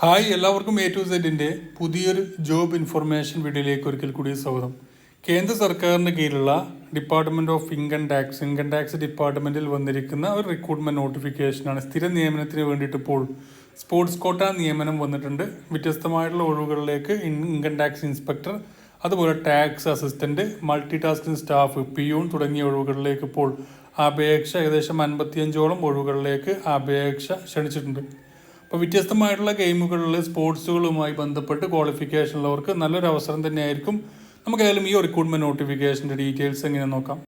Hi എല്ലാവർക്കും A to സെഡിന്റെ പുതിയൊരു job information വീഡിയോയിലേക്ക് ഒരിക്കൽ കൂടി സ്വാഗതം. കേന്ദ്ര സർക്കാരിന് കീഴിലുള്ള department of income tax income tax ഡിപ്പാർട്ട്മെന്റിൽ വന്നിരിക്കുന്ന ഒരു റിക്രൂട്ട്മെന്റ് നോട്ടിഫിക്കേഷനാണ് സ്ഥിര നിയമനത്തിന് വേണ്ടിയിട്ട് ഇപ്പോൾ സ്പോർട്സ് കോട്ട നിയമനം വന്നിട്ടുണ്ട്. വ്യത്യസ്തമായിട്ടുള്ള ഒഴിവുകളിലേക്ക് ഇൻകം ടാക്സ് ഇൻസ്പെക്ടർ അതുപോലെ tax assistant multi tasking staff peon തുടങ്ങിയ ഒഴിവുകളിലേക്ക് ഇപ്പോൾ അപേക്ഷ ഏകദേശം അൻപത്തിയഞ്ചോളം ഒഴിവുകളിലേക്ക് അപേക്ഷ ക്ഷണിച്ചിട്ടുണ്ട്. അപ്പോൾ വ്യത്യസ്തമായിട്ടുള്ള ഗെയിമുകളിൽ സ്പോർട്സുകളുമായി ബന്ധപ്പെട്ട് ക്വാളിഫിക്കേഷൻ ഉള്ളവർക്ക് നല്ലൊരു അവസരം തന്നെയായിരിക്കും. നമുക്ക് ഏതായാലും ഈ റിക്രൂട്ട്മെന്റ് നോട്ടിഫിക്കേഷന്റെ ഡീറ്റെയിൽസ് എങ്ങനെ നോക്കാം.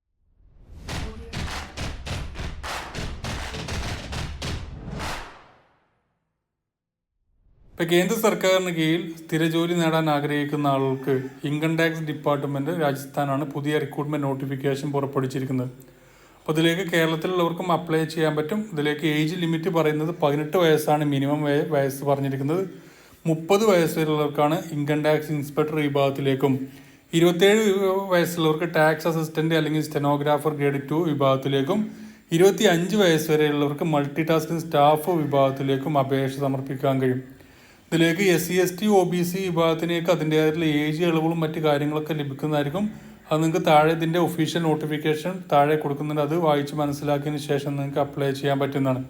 ഇപ്പോൾ കേന്ദ്ര സർക്കാരിന് കീഴിൽ സ്ഥിര ജോലി നേടാൻ ആഗ്രഹിക്കുന്ന ആളുകൾക്ക് ഇൻകം ടാക്സ് ഡിപ്പാർട്ട്മെന്റ് രാജസ്ഥാനാണ് പുതിയ റിക്രൂട്ട്മെന്റ് നോട്ടിഫിക്കേഷൻ പുറപ്പെടുവിച്ചിരിക്കുന്നത്. അപ്പോൾ ഇതിലേക്ക് കേരളത്തിലുള്ളവർക്കും അപ്ലൈ ചെയ്യാൻ പറ്റും. ഇതിലേക്ക് ഏജ് ലിമിറ്റ് പറയുന്നത് പതിനെട്ട് വയസ്സാണ് മിനിമം വയസ്സ് പറഞ്ഞിരിക്കുന്നത്. മുപ്പത് വയസ്സ് വരെയുള്ളവർക്കാണ് ഇൻകം ടാക്സ് ഇൻസ്പെക്ടർ വിഭാഗത്തിലേക്കും. ഇരുപത്തേഴ് വയസ്സുള്ളവർക്ക് ടാക്സ് അസിസ്റ്റന്റ് അല്ലെങ്കിൽ സ്റ്റെനോഗ്രാഫർ ഗ്രേഡ് ടു വിഭാഗത്തിലേക്കും. ഇരുപത്തി അഞ്ച് വയസ്സ് വരെയുള്ളവർക്ക് മൾട്ടി ടാസ്കിംഗ് സ്റ്റാഫ് വിഭാഗത്തിലേക്കും അപേക്ഷ സമർപ്പിക്കാൻ കഴിയും. ഇതിലേക്ക് S C S T O B C വിഭാഗത്തിനേക്ക് അതിന്റെതായിട്ടുള്ള ഏജ് ഇളവുകളും മറ്റു കാര്യങ്ങളൊക്കെ ലഭിക്കുന്നതായിരിക്കും. അത് നിങ്ങൾക്ക് താഴെ ഇതിന്റെ ഒഫീഷ്യൽ നോട്ടിഫിക്കേഷൻ താഴെ കൊടുക്കുന്നുണ്ട്. അത് വായിച്ച് മനസ്സിലാക്കിയതിന് ശേഷം നിങ്ങൾക്ക് അപ്ലൈ ചെയ്യാൻ പറ്റുന്നതാണ്.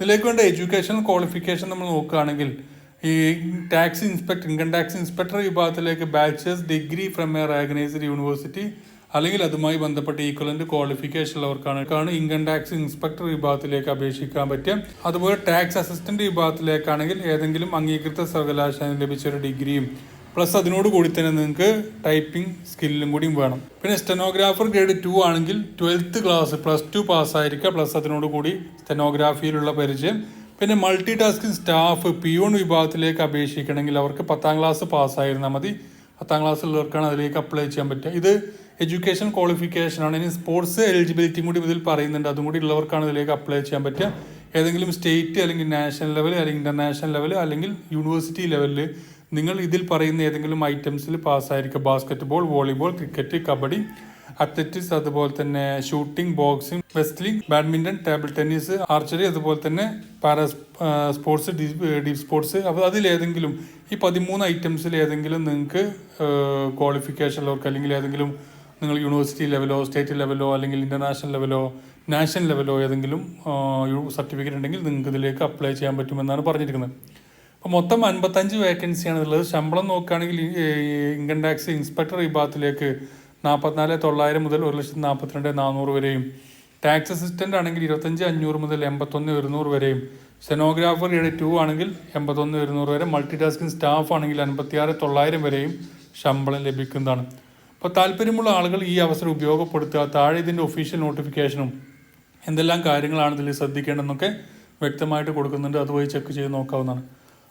ഇതിലേക്ക് വേണ്ട എഡ്യൂക്കേഷൻ ക്വാളിഫിക്കേഷൻ നമ്മൾ നോക്കുകയാണെങ്കിൽ ഈ tax inspector income tax inspector വിഭാഗത്തിലേക്ക് bachelor's degree from a recognised university അല്ലെങ്കിൽ അതുമായി ബന്ധപ്പെട്ട ഈക്വലന്റ് ക്വാളിഫിക്കേഷൻ ഉള്ളവർക്കാണ്. ഇൻകം ടാക്സ് ഇൻസ്പെക്ടർ വിഭാഗത്തിലേക്ക് അപേക്ഷിക്കാൻ പറ്റുക. അതുപോലെ ടാക്സ് അസിസ്റ്റന്റ് വിഭാഗത്തിലേക്കാണെങ്കിൽ ഏതെങ്കിലും അംഗീകൃത സർവകലാശാല ലഭിച്ച ഒരു ഡിഗ്രിയും പ്ലസ് അതിനോട് കൂടി തന്നെ നിങ്ങൾക്ക് ടൈപ്പിംഗ് സ്കില്ലും കൂടിയും വേണം. പിന്നെ സ്റ്റെനോഗ്രാഫർ ഗ്രേഡ് ടു ആണെങ്കിൽ ട്വൽത്ത് ക്ലാസ് പ്ലസ് ടു പാസ്സായിരിക്കുക പ്ലസ് അതിനോട് കൂടി സ്റ്റെനോഗ്രാഫിയിലുള്ള പരിചയം. പിന്നെ multi tasking staff P peon വിഭാഗത്തിലേക്ക് അപേക്ഷിക്കണമെങ്കിൽ അവർക്ക് പത്താം ക്ലാസ് പാസ്സായിരുന്നാൽ മതി. പത്താം ക്ലാസ്സിലുള്ളവർക്കാണ് അതിലേക്ക് അപ്ലൈ ചെയ്യാൻ പറ്റുക. ഇത് എഡ്യൂക്കേഷൻ ക്വാളിഫിക്കേഷൻ ആണ്. ഇനി സ്പോർട്സ് എലിജിബിലിറ്റിയും കൂടി ഇതിൽ പറയുന്നുണ്ട്. അതും കൂടി ഉള്ളവർക്കാണ് ഇതിലേക്ക് അപ്ലൈ ചെയ്യാൻ പറ്റുക. ഏതെങ്കിലും സ്റ്റേറ്റ് അല്ലെങ്കിൽ നാഷണൽ ലെവൽ അല്ലെങ്കിൽ ഇന്റർനാഷണൽ ലെവൽ അല്ലെങ്കിൽ യൂണിവേഴ്സിറ്റി ലെവലിൽ നിങ്ങൾ ഇതിൽ പറയുന്ന ഏതെങ്കിലും ഐറ്റംസിൽ പാസ്സായിരിക്കുക basketball volleyball cricket kabaddi athletics അതുപോലെ തന്നെ shooting boxing wrestling badminton table tennis archery അതുപോലെ തന്നെ പാരാ സ്പോർട്സ് ഡീപ് സ്പോർട്സ്. അപ്പോൾ അതിലേതെങ്കിലും ഈ പതിമൂന്ന് ഐറ്റംസിൽ ഏതെങ്കിലും നിങ്ങൾക്ക് ക്വാളിഫിക്കേഷൻ ഉള്ളവർക്ക് അല്ലെങ്കിൽ ഏതെങ്കിലും നിങ്ങൾ യൂണിവേഴ്സിറ്റി ലെവലോ സ്റ്റേറ്റ് ലെവലോ അല്ലെങ്കിൽ ഇന്റർനാഷണൽ ലെവലോ നാഷണൽ ലെവലോ ഏതെങ്കിലും സർട്ടിഫിക്കറ്റ് ഉണ്ടെങ്കിൽ നിങ്ങൾക്ക് ഇതിലേക്ക് അപ്ലൈ ചെയ്യാൻ പറ്റുമെന്നാണ് പറഞ്ഞിരിക്കുന്നത്. അപ്പോൾ മൊത്തം അൻപത്തഞ്ച് വേക്കൻസിയാണ് ഉള്ളത്. ശമ്പളം നോക്കുകയാണെങ്കിൽ ഇൻകം ടാക്സ് ഇൻസ്പെക്ടർ വിഭാഗത്തിലേക്ക് നാൽപ്പത്തിനാല് തൊള്ളായിരം മുതൽ ഒരു ലക്ഷത്തി നാൽപ്പത്തിരണ്ട് നാനൂറ് വരെയും ടാക്സ് അസിസ്റ്റന്റ് ആണെങ്കിൽ ഇരുപത്തഞ്ച് അഞ്ഞൂറ് മുതൽ എൺപത്തൊന്ന് ഒരുന്നൂറ് വരെയും സെനോഗ്രാഫർ ഏഴ് ടു ആണെങ്കിൽ എൺപത്തൊന്ന് ഒരുന്നൂറ് വരെ മൾട്ടി ടാസ്കിംഗ് സ്റ്റാഫ് ആണെങ്കിൽ അൻപത്തിയാറ് തൊള്ളായിരം വരെയും ശമ്പളം ലഭിക്കുന്നതാണ്. അപ്പോൾ താല്പര്യമുള്ള ആളുകൾ ഈ അവസരം ഉപയോഗപ്പെടുത്തുക. താഴെ ഇതിന്റെ ഒഫീഷ്യൽ നോട്ടിഫിക്കേഷനും എന്തെല്ലാം കാര്യങ്ങളാണ് ഇതിൽ ശ്രദ്ധിക്കേണ്ടതെന്നൊക്കെ വ്യക്തമായിട്ട് കൊടുക്കുന്നുണ്ട്. അതുവഴി ചെക്ക് ചെയ്ത് നോക്കാവുന്നതാണ്.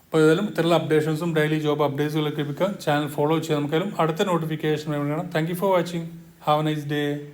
അപ്പോൾ ഏതായാലും ഇത്തരമുള്ള അപ്ഡേഷൻസും ഡെയിലി ജോബ് അപ്ഡേറ്റ്സുകളൊക്കെ ലഭിക്കാൻ ചാനൽ ഫോളോ ചെയ്യാൻ നമുക്കായാലും അടുത്ത നോട്ടിഫിക്കേഷൻ വേണം. Thank you for watching have a nice day